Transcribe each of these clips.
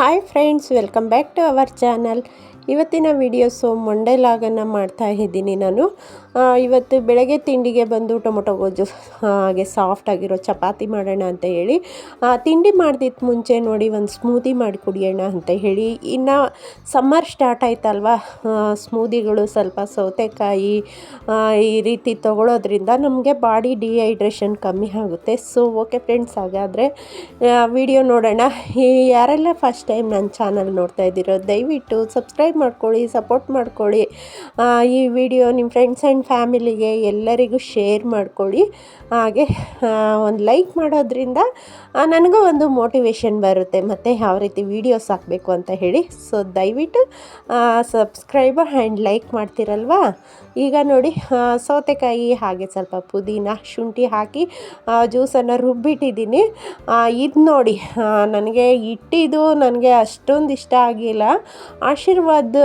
Hi friends welcome back to our channel ಇವತ್ತಿನ videos Monday ಲಾಗನ್ನು ಮಾಡ್ತಾ ಇದ್ದೀನಿ ನಾನು. ಇವತ್ತು ಬೆಳಗ್ಗೆ ತಿಂಡಿಗೆ ಬಂದು ಟೊಮೊಟೊ ಗೊಜ್ಜು ಹಾಗೆ ಸಾಫ್ಟ್ ಆಗಿರೋ ಚಪಾತಿ ಮಾಡೋಣ ಅಂತ ಹೇಳಿ. ತಿಂಡಿ ಮಾಡ್ದಿದ್ದು ಮುಂಚೆ ನೋಡಿ ಒಂದು ಸ್ಮೂದಿ ಮಾಡಿ ಕುಡಿಯೋಣ ಅಂತ ಹೇಳಿ. ಇನ್ನು ಸಮ್ಮರ್ ಸ್ಟಾರ್ಟ್ ಆಯ್ತಲ್ವಾ? ಸ್ಮೂದಿಗಳು ಸ್ವಲ್ಪ ಸೌತೆಕಾಯಿ ಈ ರೀತಿ ತಗೊಳ್ಳೋದ್ರಿಂದ ನಮಗೆ ಬಾಡಿ ಡಿಹೈಡ್ರೇಷನ್ ಕಮ್ಮಿ ಆಗುತ್ತೆ. ಸೊ ಓಕೆ ಫ್ರೆಂಡ್ಸ್ ಹಾಗಾದರೆ ವಿಡಿಯೋ ನೋಡೋಣ. ಈ ಯಾರೆಲ್ಲ ಫಸ್ಟ್ ಟೈಮ್ ನನ್ನ ಚಾನಲ್ ನೋಡ್ತಾ ಇದ್ದೀರೋ, ದಯವಿಟ್ಟು ಸಬ್ಸ್ಕ್ರೈಬ್ ಮಾಡ್ಕೊಳ್ಳಿ ಸಪೋರ್ಟ್ ಮಾಡ್ಕೊಳ್ಳಿ. ಈ ವಿಡಿಯೋ ನಿಮ್ಮ ಫ್ರೆಂಡ್ಸ್ ಆ್ಯಂಡ್ ಫ್ಯಾಮಿಲಿಗೆ ಎಲ್ಲರಿಗೂ ಶೇರ್ ಮಾಡ್ಕೊಳ್ಳಿ. ಹಾಗೆ ಒಂದು ಲೈಕ್ ಮಾಡೋದ್ರಿಂದ ನನಗೂ ಒಂದು ಮೋಟಿವೇಶನ್ ಬರುತ್ತೆ. ಮತ್ತು ಯಾವ ರೀತಿ ವೀಡಿಯೋಸ್ ಹಾಕಬೇಕು ಅಂತ ಹೇಳಿ. ಸೊ ದಯವಿಟ್ಟು ಸಬ್ಸ್ಕ್ರೈಬ್ ಆ್ಯಂಡ್ ಲೈಕ್ ಮಾಡ್ತೀರಲ್ವಾ? ಈಗ ನೋಡಿ ಸೌತೆಕಾಯಿ ಹಾಗೆ ಸ್ವಲ್ಪ ಪುದೀನ, ಶುಂಠಿ ಹಾಕಿ ಜ್ಯೂಸನ್ನು ರುಬ್ಬಿಟ್ಟಿದ್ದೀನಿ. ಇದು ನೋಡಿ ನನಗೆ ಇಟ್ಟಿದ್ದು ನನಗೆ ಅಷ್ಟೊಂದು ಇಷ್ಟ ಆಗಿಲ್ಲ. ಆಶೀರ್ವಾದ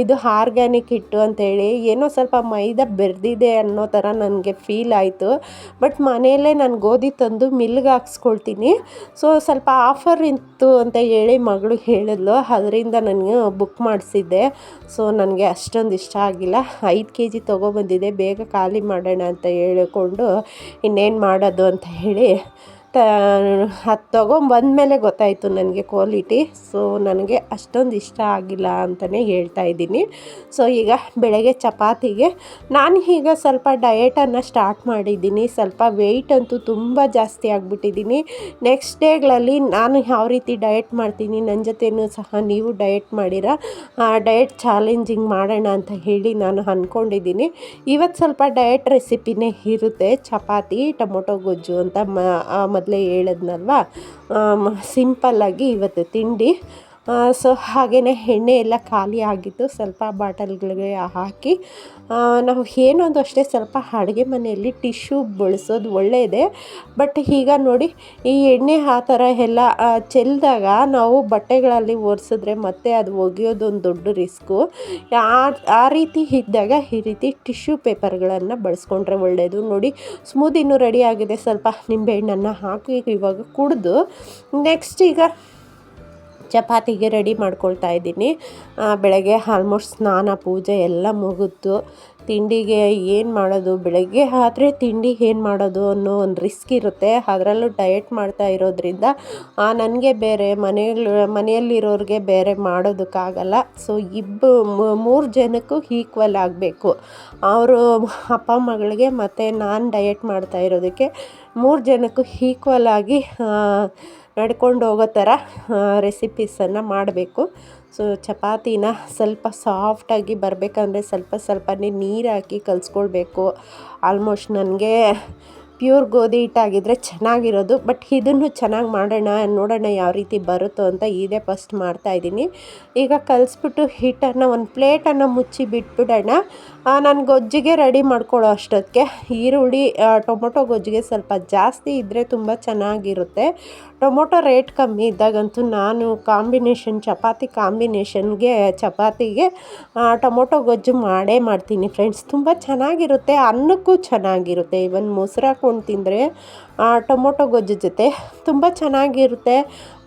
ಇದು ಆರ್ಗ್ಯಾನಿಕ್ ಹಿಟ್ಟು ಅಂತೇಳಿ ಏನೋ ಸ್ವಲ್ಪ ಮೈದಾ ಬೆರೆದಿದೆ ಅನ್ನೋ ಥರ ನನಗೆ ಫೀಲ್ ಆಯಿತು. ಬಟ್ ಮನೆಯಲ್ಲೇ ನಾನು ಗೋಧಿ ತಂದು ಮಿಲ್ಗೆ ಹಾಕ್ಸ್ಕೊಳ್ತೀನಿ. ಸೊ, ಸ್ವಲ್ಪ ಆಫರ್ ಇತ್ತು ಅಂತ ಹೇಳಿ ಮಗಳು ಹೇಳಿದ್ಲು. ಅದರಿಂದ ನನಗೆ ಬುಕ್ ಮಾಡಿಸಿದ್ದೆ. ಸೊ, ನನಗೆ ಅಷ್ಟೊಂದು ಇಷ್ಟ ಆಗಿಲ್ಲ. ಐದು ಕೆ ಜಿ ತೊಗೊಬಂದಿದೆ. ಬೇಗ ಖಾಲಿ ಮಾಡೋಣ ಅಂತ ಹೇಳಿಕೊಂಡು ಇನ್ನೇನು ಮಾಡೋದು ಅಂತ ಹೇಳಿ ತ ಅದು ತೊಗೊಂಬಂದಮೇಲೆ ಗೊತ್ತಾಯಿತು ನನಗೆ ಕ್ವಾಲಿಟಿ ಸೊ ನನಗೆ ಅಷ್ಟೊಂದು ಇಷ್ಟ ಆಗಿಲ್ಲ ಅಂತಲೇ ಹೇಳ್ತಾ ಇದ್ದೀನಿ. ಸೊ ಈಗ ಬೆಳಗ್ಗೆ ಚಪಾತಿಗೆ ನಾನು ಈಗ ಸ್ವಲ್ಪ ಡಯೆಟನ್ನು ಸ್ಟಾರ್ಟ್ ಮಾಡಿದ್ದೀನಿ. ಸ್ವಲ್ಪ ವೆಯ್ಟ್ ಅಂತೂ ತುಂಬ ಜಾಸ್ತಿ ಆಗಿಬಿಟ್ಟಿದ್ದೀನಿ. ನೆಕ್ಸ್ಟ್ ಡೇಗಳಲ್ಲಿ ನಾನು ಯಾವ ರೀತಿ ಡಯೆಟ್ ಮಾಡ್ತೀನಿ, ನನ್ನ ಜೊತೆನೂ ಸಹ ನೀವು ಡಯೆಟ್ ಮಾಡಿರ? ಡಯೆಟ್ ಚಾಲೆಂಜಿಂಗ್ ಮಾಡೋಣ ಅಂತ ಹೇಳಿ ನಾನು ಅಂದ್ಕೊಂಡಿದ್ದೀನಿ ಇವತ್ತು ಸ್ವಲ್ಪ ಡಯೆಟ್ ರೆಸಿಪಿನೇ ಇರುತ್ತೆ. ಚಪಾತಿ, ಟೊಮೊಟೊ ಗೊಜ್ಜು ಅಂತ ಮ ಮೊದಲೇ ಹೇಳದ್ನಲ್ವಾ? ಸಿಂಪಲ್ಲಾಗಿ ಇವತ್ತು ತಿಂಡಿ ಸೊ ಹಾಗೆಯೇ ಎಣ್ಣೆ ಎಲ್ಲ ಖಾಲಿ ಆಗಿತ್ತು ಸ್ವಲ್ಪ ಬಾಟಲ್ಗಳಿಗೆ ಹಾಕಿ ನಾವು ಏನೊಂದು ಅಷ್ಟೇ ಸ್ವಲ್ಪ ಅಡುಗೆ ಮನೆಯಲ್ಲಿ ಟಿಶ್ಯೂ ಬಳಸೋದು ಒಳ್ಳೆಯದೇ ಬಟ್ ಈಗ ನೋಡಿ, ಈ ಎಣ್ಣೆ ಆ ಥರ ಎಲ್ಲ ಚೆಲ್ಲಿದಾಗ ನಾವು ಬಟ್ಟೆಗಳಲ್ಲಿ ಒರೆಸಿದ್ರೆ ಮತ್ತೆ ಅದು ಒಗೆಯೋದು ಒಂದು ದೊಡ್ಡ ರಿಸ್ಕು. ಆ ಆ ರೀತಿ ಇದ್ದಾಗ ಈ ರೀತಿ ಟಿಶ್ಯೂ ಪೇಪರ್ಗಳನ್ನು ಬಳಸ್ಕೊಂಡ್ರೆ ಒಳ್ಳೆಯದು ನೋಡಿ, ಸ್ಮೂದಿನೂ ರೆಡಿ ಆಗಿದೆ. ಸ್ವಲ್ಪ ನಿಂಬೆಹಣ್ಣನ್ನು ಹಾಕಿ ಇವಾಗ ಕುಡಿದು, ನೆಕ್ಸ್ಟ್ ಈಗ ಚಪಾತಿಗೆ ರೆಡಿ ಮಾಡ್ಕೊಳ್ತಾ ಇದ್ದೀನಿ. ಬೆಳಗ್ಗೆ ಆಲ್ಮೋಸ್ಟ್ ಸ್ನಾನ ಪೂಜೆ ಎಲ್ಲ ಮುಗಿತು. ತಿಂಡಿಗೆ ಏನು ಮಾಡೋದು? ಬೆಳಗ್ಗೆ ಆದರೆ ತಿಂಡಿ ಏನು ಮಾಡೋದು ಅನ್ನೋ ಒಂದು ರಿಸ್ಕ್ ಇರುತ್ತೆ. ಅದರಲ್ಲೂ ಡಯಟ್ ಮಾಡ್ತಾ ಇರೋದ್ರಿಂದ ನನಗೆ ಬೇರೆ ಮನೆಯಲ್ಲಿ ಮನೆಯಲ್ಲಿರೋರಿಗೆ ಬೇರೆ ಮಾಡೋದಕ್ಕಾಗಲ್ಲ. ಸೊ ಇಬ್ಬ ಮೂರು ಜನಕ್ಕೂ ಈಕ್ವಲ್ ಆಗಬೇಕು. ಅವರು ಅಪ್ಪ, ಮಗಳಿಗೆ ಮತ್ತು ನಾನು ಡಯಟ್ ಮಾಡ್ತಾ ಇರೋದಕ್ಕೆ ಮೂರು ಜನಕ್ಕೂ ಈಕ್ವಲ್ ಆಗಿ ನಡ್ಕೊಂಡು ಹೋಗೋ ಥರ ರೆಸಿಪೀಸನ್ನು ಮಾಡಬೇಕು. ಸೊ ಚಪಾತಿನ ಸ್ವಲ್ಪ ಸಾಫ್ಟಾಗಿ ಬರಬೇಕಂದ್ರೆ ಸ್ವಲ್ಪ ಸ್ವಲ್ಪನೇ ನೀರು ಹಾಕಿ ಕಲಿಸ್ಕೊಳ್ಬೇಕು. ಆಲ್ಮೋಸ್ಟ್ ನನಗೆ ಪ್ಯೂರ್ ಗೋಧಿ ಹಿಟ್ಟಾಗಿದ್ದರೆ ಚೆನ್ನಾಗಿರೋದು, ಬಟ್ ಇದನ್ನು ಚೆನ್ನಾಗಿ ಮಾಡೋಣ, ನೋಡೋಣ ಯಾವ ರೀತಿ ಬರುತ್ತೋ ಅಂತ ಇದೇ ಫಸ್ಟ್ ಮಾಡ್ತಾಯಿದ್ದೀನಿ ಈಗ ಕಲಿಸ್ಬಿಟ್ಟು ಹಿಟ್ಟನ್ನು ಒಂದು ಪ್ಲೇಟನ್ನು ಮುಚ್ಚಿ ಬಿಟ್ಬಿಡೋಣ. ನಾನು ಗೊಜ್ಜಿಗೆ ರೆಡಿ ಮಾಡ್ಕೊಳ್ಳೋ ಅಷ್ಟೊತ್ತಿಗೆ. ಈರುಳ್ಳಿ ಟೊಮೊಟೊ ಗೊಜ್ಜಿಗೆ ಸ್ವಲ್ಪ ಜಾಸ್ತಿ ಇದ್ದರೆ ತುಂಬ ಚೆನ್ನಾಗಿರುತ್ತೆ. ಟೊಮೊಟೊ ರೇಟ್ ಕಮ್ಮಿ ಇದ್ದಾಗಂತೂ ನಾನು ಕಾಂಬಿನೇಷನ್, ಚಪಾತಿ ಕಾಂಬಿನೇಷನ್ಗೆ, ಚಪಾತಿಗೆ ಟೊಮೊಟೊ ಗೊಜ್ಜು ಮಾಡೇ ಮಾಡ್ತೀನಿ ಫ್ರೆಂಡ್ಸ್. ತುಂಬ ಚೆನ್ನಾಗಿರುತ್ತೆ, ಅನ್ನಕ್ಕೂ ಚೆನ್ನಾಗಿರುತ್ತೆ. ಇವನ್ ಮೊಸರು ಹಾಕ್ಕೊಂಡು ತಿಂದರೆ ಟೊಮೊಟೊ ಗೊಜ್ಜು ಜೊತೆ ತುಂಬ ಚೆನ್ನಾಗಿರುತ್ತೆ.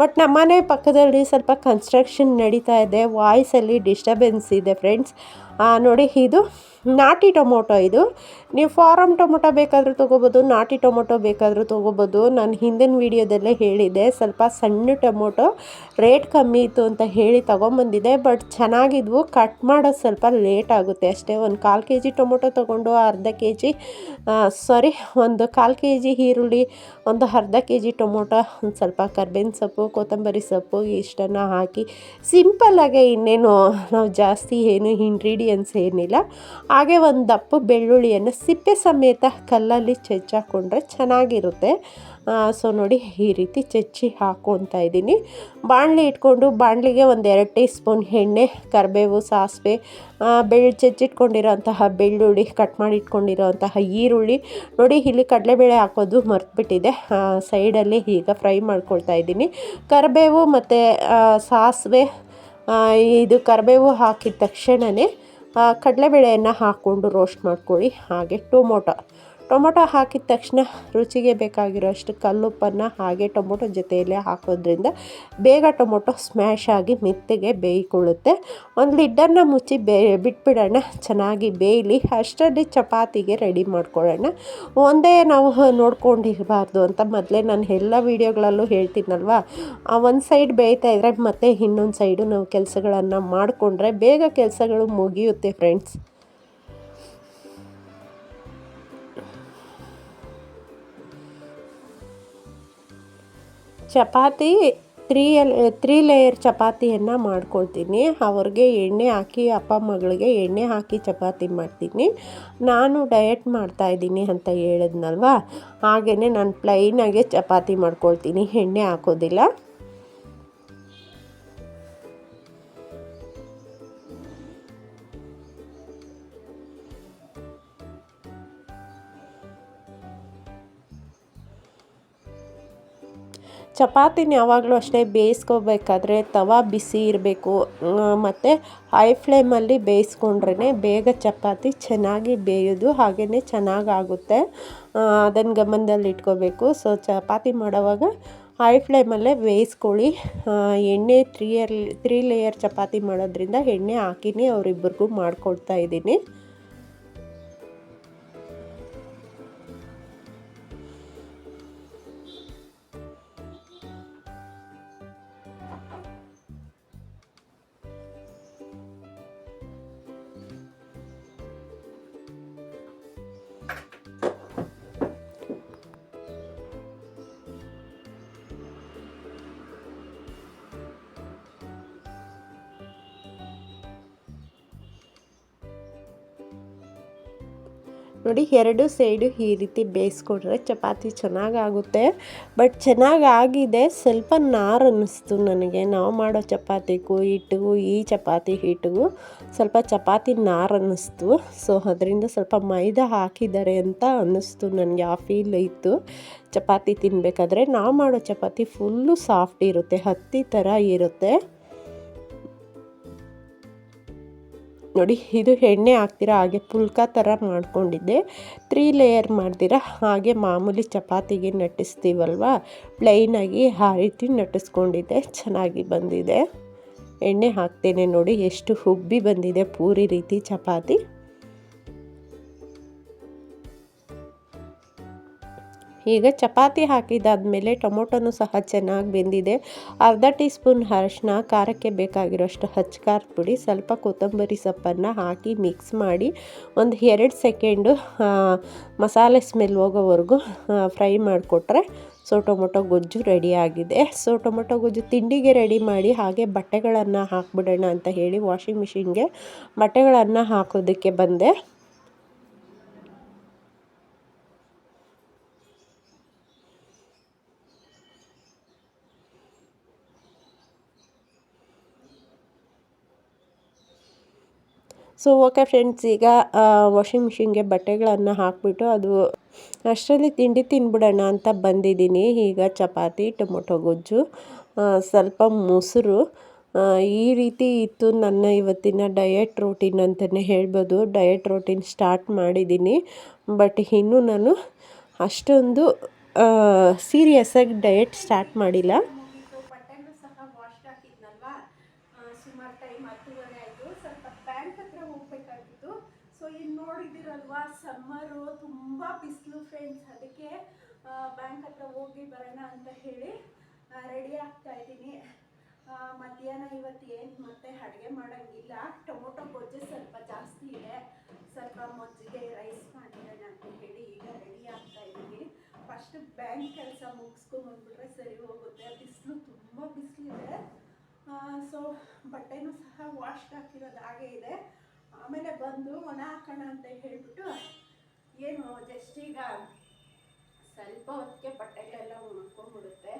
ಬಟ್ ನಮ್ಮನೆ ಪಕ್ಕದಲ್ಲಿ ಸ್ವಲ್ಪ ಕನ್ಸ್ಟ್ರಕ್ಷನ್ ನಡೀತಾ ಇದೆ. ವಾಯ್ಸಲ್ಲಿ ಡಿಸ್ಟರ್ಬೆನ್ಸ್ ಇದೆ ಫ್ರೆಂಡ್ಸ್ ನೋಡಿ ಇದು ನಾಟಿ ಟೊಮೊಟೊ ಇದು. ನೀವು ಫಾರಮ್ ಟೊಮೊಟೊ ಬೇಕಾದರೂ ತೊಗೋಬೋದು, ನಾಟಿ ಟೊಮೊಟೊ ಬೇಕಾದರೂ ತೊಗೋಬೋದು. ನಾನು ಹಿಂದಿನ ವೀಡಿಯೋದಲ್ಲೇ ಹೇಳಿದ್ದೆ, ಸ್ವಲ್ಪ ಸಣ್ಣ ಟೊಮೊಟೊ ರೇಟ್ ಕಮ್ಮಿ ಇತ್ತು ಅಂತ ಹೇಳಿ ತೊಗೊಂಬಂದಿದೆ ಬಟ್ ಚೆನ್ನಾಗಿದ್ವು ಕಟ್ ಮಾಡೋದು ಸ್ವಲ್ಪ ಲೇಟ್ ಆಗುತ್ತೆ. ಅಷ್ಟೇ ಒಂದು ಕಾಲು ಕೆ ಜಿ ಟೊಮೊಟೊ ತೊಗೊಂಡು ಅರ್ಧ ಕೆ ಜಿ ಸಾರಿ ಒಂದು ಕಾಲು ಕೆ ಜಿ ಈರುಳ್ಳಿ ಒಂದು ಅರ್ಧ ಕೆ ಜಿ ಟೊಮೊಟೊ, ಒಂದು ಸ್ವಲ್ಪ ಕರ್ಬೇವಿನ ಸೊಪ್ಪು, ಕೊತ್ತಂಬರಿ ಸೊಪ್ಪು ಇಷ್ಟನ್ನು ಹಾಕಿ ಸಿಂಪಲ್ಲಾಗೆ ಇನ್ನೇನು ನಾವು ಜಾಸ್ತಿ ಏನು ಇಂಗ್ರೀಡಿಯೆಂಟ್ಸ್ ಏನಿಲ್ಲ. ಹಾಗೆ ಒಂದು ದಪ್ಪ ಬೆಳ್ಳುಳ್ಳಿಯನ್ನು ಸಿಪ್ಪೆ ಸಮೇತ ಕಲ್ಲಲ್ಲಿ ಚೆಚ್ಚಾಕೊಂಡ್ರೆ ಚೆನ್ನಾಗಿರುತ್ತೆ. ಸೊ ನೋಡಿ, ಈ ರೀತಿ ಚಚ್ಚಿ ಹಾಕ್ಕೊತಾ ಇದ್ದೀನಿ. ಬಾಣಲಿ ಇಟ್ಕೊಂಡು ಬಾಣಲಿಗೆ ಒಂದು ಎರಡು ಟೀ ಸ್ಪೂನ್ ಎಣ್ಣೆ, ಕರಿಬೇವು, ಸಾಸಿವೆ ಬೆಳ್ಳು ಚಚ್ಚಿಟ್ಕೊಂಡಿರೋಂತಹ ಬೆಳ್ಳುಳ್ಳಿ, ಕಟ್ ಮಾಡಿ ಈರುಳ್ಳಿ. ನೋಡಿ, ಇಲ್ಲಿ ಕಡಲೆಬೇಳೆ ಹಾಕೋದು ಮರ್ತ್ಬಿಟ್ಟಿದೆ. ಸೈಡಲ್ಲಿ ಈಗ ಫ್ರೈ ಮಾಡ್ಕೊಳ್ತಾ ಇದ್ದೀನಿ. ಕರಿಬೇವು ಮತ್ತು ಸಾಸಿವೆ ಇದು ಕರಿಬೇವು ಹಾಕಿದ ತಕ್ಷಣವೇ ಕಡಲೆಬೇಳೆಯನ್ನು ಹಾಕ್ಕೊಂಡು ರೋಸ್ಟ್ ಮಾಡ್ಕೊಳ್ಳಿ. ಹಾಗೆ ಟೊಮೊಟೊ. ಟೊಮೊಟೊ ಹಾಕಿದ ತಕ್ಷಣ ರುಚಿಗೆ ಬೇಕಾಗಿರೋಷ್ಟು ಕಲ್ಲುಪ್ಪನ್ನು ಹಾಗೆ ಟೊಮೊಟೊ ಜೊತೆಯಲ್ಲೇ ಹಾಕೋದ್ರಿಂದ ಬೇಗ ಟೊಮೊಟೊ ಸ್ಮ್ಯಾಶ್ ಆಗಿ ಮೆತ್ತಗೆ ಬೇಯ್ಕೊಳ್ಳುತ್ತೆ. ಒಂದು ಲಿಡ್ಡನ್ನು ಮುಚ್ಚಿ ಬೇ, ಬಿಟ್ಬಿಡೋಣ. ಚೆನ್ನಾಗಿ ಬೇಯಲಿ. ಅಷ್ಟರಲ್ಲಿ ಚಪಾತಿಗೆ ರೆಡಿ ಮಾಡ್ಕೊಳ್ಳೋಣ. ಒಂದೇ ನಾವು ನೋಡ್ಕೊಂಡಿರಬಾರ್ದು ಅಂತ ಮೊದಲೇ ನಾನು ಎಲ್ಲ ವೀಡಿಯೋಗಳಲ್ಲೂ ಆ ಒಂದು ಸೈಡ್ ಬೇಯ್ತಾ ಇದ್ದರೆ ಮತ್ತೆ ಇನ್ನೊಂದು ಸೈಡು ನಾವು ಕೆಲಸಗಳನ್ನು ಮಾಡಿಕೊಂಡ್ರೆ ಬೇಗ ಕೆಲಸಗಳು ಮುಗಿಯುತ್ತೆ friends chapati three three layer ಚಪಾತಿಯನ್ನು ಮಾಡ್ಕೊಳ್ತೀನಿ. ಅವ್ರಿಗೆ ಎಣ್ಣೆ ಹಾಕಿ, ಅಪ್ಪ ಮಗಳಿಗೆ ಎಣ್ಣೆ ಹಾಕಿ ಚಪಾತಿ ಮಾಡ್ತೀನಿ. ನಾನು ಡಯಟ್ ಮಾಡ್ತಾಯಿದ್ದೀನಿ ಅಂತ ಹೇಳಿದ್ನಲ್ವಾ? ಹಾಗೆಯೇ ನಾನು ಪ್ಲೈನಾಗೆ ಚಪಾತಿ ಮಾಡ್ಕೊಳ್ತೀನಿ. ಎಣ್ಣೆ ಹಾಕೋದಿಲ್ಲ. ಚಪಾತಿನ ಯಾವಾಗಲೂ ಅಷ್ಟೇ ಬೇಯಿಸ್ಕೋಬೇಕಾದ್ರೆ ತವ ಬಿಸಿ ಇರಬೇಕು. ಮತ್ತು ಹೈ ಫ್ಲೇಮಲ್ಲಿ ಬೇಯಿಸ್ಕೊಂಡ್ರೇ ಬೇಗ ಚಪಾತಿ ಚೆನ್ನಾಗಿ ಬೇಯೋದು ಹಾಗೆಯೇ ಚೆನ್ನಾಗಾಗುತ್ತೆ. ಅದನ್ನು ಗಮನದಲ್ಲಿ ಇಟ್ಕೋಬೇಕು. ಸೊ ಚಪಾತಿ ಮಾಡೋವಾಗ ಹೈ ಫ್ಲೇಮಲ್ಲೇ ಬೇಯಿಸ್ಕೊಳ್ಳಿ. ಎಣ್ಣೆ three layer three layer chapati ಮಾಡೋದ್ರಿಂದ ಎಣ್ಣೆ ಹಾಕಿನೇ ಅವರಿಬ್ಬರಿಗೂ ಮಾಡ್ಕೊಡ್ತಾ ಇದ್ದೀನಿ. ನೋಡಿ ಎರಡು ಸೈಡು ಈ ರೀತಿ ಬೇಯಿಸ್ಕೊಂಡ್ರೆ ಚಪಾತಿ ಚೆನ್ನಾಗಾಗುತ್ತೆ. ಬಟ್ ಚೆನ್ನಾಗಾಗಿದೆ, ಸ್ವಲ್ಪ ನಾರು ಅನ್ನಿಸ್ತು ನನಗೆ. ನಾವು ಮಾಡೋ ಚಪಾತಿಗೂ, ಹಿಟ್ಟಿಗೂ, ಈ ಚಪಾತಿ ಹಿಟ್ಟಿಗೂ ಸ್ವಲ್ಪ ಚಪಾತಿ ನಾರು ಅನ್ನಿಸ್ತು. ಸೊ, ಅದರಿಂದ ಸ್ವಲ್ಪ ಮೈದಾ ಹಾಕಿದ್ದಾರೆ ಅಂತ ಅನ್ನಿಸ್ತು ನನಗೆ, ಆ ಫೀಲ್ ಇತ್ತು. ಚಪಾತಿ ತಿನ್ನಬೇಕಾದ್ರೆ ನಾವು ಮಾಡೋ ಚಪಾತಿ ಫುಲ್ಲು ಸಾಫ್ಟ್ ಇರುತ್ತೆ, ಹತ್ತಿ ಥರ ಇರುತ್ತೆ. ನೋಡಿ, ಇದು ಎಣ್ಣೆ ಹಾಕ್ತೀರಾ? ಹಾಗೆ ಪುಲ್ಕ ಥರ ಮಾಡ್ಕೊಂಡಿದ್ದೆ. ತ್ರೀ ಲೇಯರ್ ಮಾಡ್ತೀರಾ? ಹಾಗೆ ಮಾಮೂಲಿ ಚಪಾತಿಗೆ ನಟಿಸ್ತೀವಲ್ವ ಪ್ಲೈನಾಗಿ ಆ ರೀತಿ ನಟಿಸ್ಕೊಂಡಿದ್ದೆ ಚೆನ್ನಾಗಿ ಬಂದಿದೆ. ಎಣ್ಣೆ ಹಾಕ್ತೇನೆ ನೋಡಿ, ಎಷ್ಟು ಹುಬ್ಬಿ ಬಂದಿದೆ ಪೂರಿ ರೀತಿ ಚಪಾತಿ. ಈಗ ಚಪಾತಿ ಹಾಕಿದಾದಮೇಲೆ ಟೊಮೊಟೊನೂ ಸಹ ಚೆನ್ನಾಗಿ ಬೆಂದಿದೆ. ಅರ್ಧ ಟೀ ಸ್ಪೂನ್ ಅರಶಿನ ಖಾರಕ್ಕೆ ಬೇಕಾಗಿರೋಷ್ಟು ಹಚ್ಚ ಖಾರ ಪುಡಿ, ಸ್ವಲ್ಪ ಕೊತ್ತಂಬರಿ ಸೊಪ್ಪನ್ನು ಹಾಕಿ ಮಿಕ್ಸ್ ಮಾಡಿ ಒಂದು ಎರಡು ಸೆಕೆಂಡು ಮಸಾಲೆ ಸ್ಮೆಲ್ ಹೋಗೋವರೆಗೂ ಫ್ರೈ ಮಾಡಿಕೊಟ್ರೆ ಸೊ ಟೊಮೊಟೊ ಗೊಜ್ಜು ರೆಡಿಯಾಗಿದೆ ಸೊ ಟೊಮೊಟೊ ಗೊಜ್ಜು ತಿಂಡಿಗೆ ರೆಡಿ ಮಾಡಿ ಹಾಗೆ ಬಟ್ಟೆಗಳನ್ನು ಹಾಕ್ಬಿಡೋಣ ಅಂತ ಹೇಳಿ ವಾಷಿಂಗ್ ಮಿಷಿನ್ಗೆ ಬಟ್ಟೆಗಳನ್ನು ಹಾಕೋದಕ್ಕೆ ಬಂದೆ. ಸೊ, ಓಕೆ ಫ್ರೆಂಡ್ಸ್, ಈಗ ವಾಷಿಂಗ್ ಮಿಷಿನ್ಗೆ ಬಟ್ಟೆಗಳನ್ನು ಹಾಕಿಬಿಟ್ಟು ಅದು ಅಷ್ಟರಲ್ಲಿ ತಿಂಡಿ ತಿನ್ಬಿಡೋಣ ಅಂತ ಬಂದಿದ್ದೀನಿ. ಈಗ ಚಪಾತಿ, ಟೊಮೊಟೊ ಗೊಜ್ಜು ಸ್ವಲ್ಪ ಮೊಸರು ಈ ರೀತಿ ಇತ್ತು ನನ್ನ ಇವತ್ತಿನ ಡಯಟ್ ರೋಟೀನ್ ಅಂತಲೇ ಹೇಳ್ಬೋದು. ಡಯಟ್ ರೋಟೀನ್ ಸ್ಟಾರ್ಟ್ ಮಾಡಿದ್ದೀನಿ. ಬಟ್ ಇನ್ನೂ ನಾನು ಅಷ್ಟೊಂದು ಸೀರಿಯಸ್ಸಾಗಿ ಡಯಟ್ ಸ್ಟಾರ್ಟ್ ಮಾಡಿಲ್ಲ. ಸಮ್ಮರು ತುಂಬ ಬಿಸಿಲು ಫ್ರೆಂಡ್ಸ್ ಅದಕ್ಕೆ ಬ್ಯಾಂಕ್ ಹತ್ರ ಹೋಗಿ ಬರೋಣ ಅಂತ ಹೇಳಿ ರೆಡಿ ಆಗ್ತಾ ಇದ್ದೀನಿ. ಮಧ್ಯಾಹ್ನ ಇವತ್ತು ಏನು ಮತ್ತೆ ಅಡುಗೆ ಮಾಡೋಂಗಿಲ್ಲ. ಟೊಮೊಟೊ ಗೊಜ್ಜೆ ಸ್ವಲ್ಪ ಜಾಸ್ತಿ ಇದೆ. ಸ್ವಲ್ಪ ಮಜ್ಜಿಗೆ ರೈಸ್ ಮಾಡಿರೋಣ ಅಂತ ಹೇಳಿ ಈಗ ರೆಡಿ ಆಗ್ತಾ ಇದ್ದೀನಿ. ಫಸ್ಟ್ ಬ್ಯಾಂಕ್ ಕೆಲಸ ಮುಗಿಸ್ಕೊಂಡ್ಬಂದ್ಬಿಟ್ರೆ ಸರಿ ಹೋಗುತ್ತೆ. ಬಿಸಿಲು ತುಂಬ ಬಿಸಿಲಿದೆ. ಸೊ ಬಟ್ಟೆನೂ ಸಹ ವಾಶ್ ಹಾಕಿರೋದು ಹಾಗೆ ಇದೆ. ಆಮೇಲೆ ಬಂದು ಒಣ ಹಾಕೋಣ ಅಂತ ಹೇಳಿಬಿಟ್ಟು ಏನು ಜಸ್ಟ್ ಈಗ ಸ್ವಲ್ಪ ಹೊತ್ತಿಗೆ ಬಟ್ಟೆಗಳೆಲ್ಲ ಉಣ್ಕೊಂಡ್ಬಿಡುತ್ತೆ.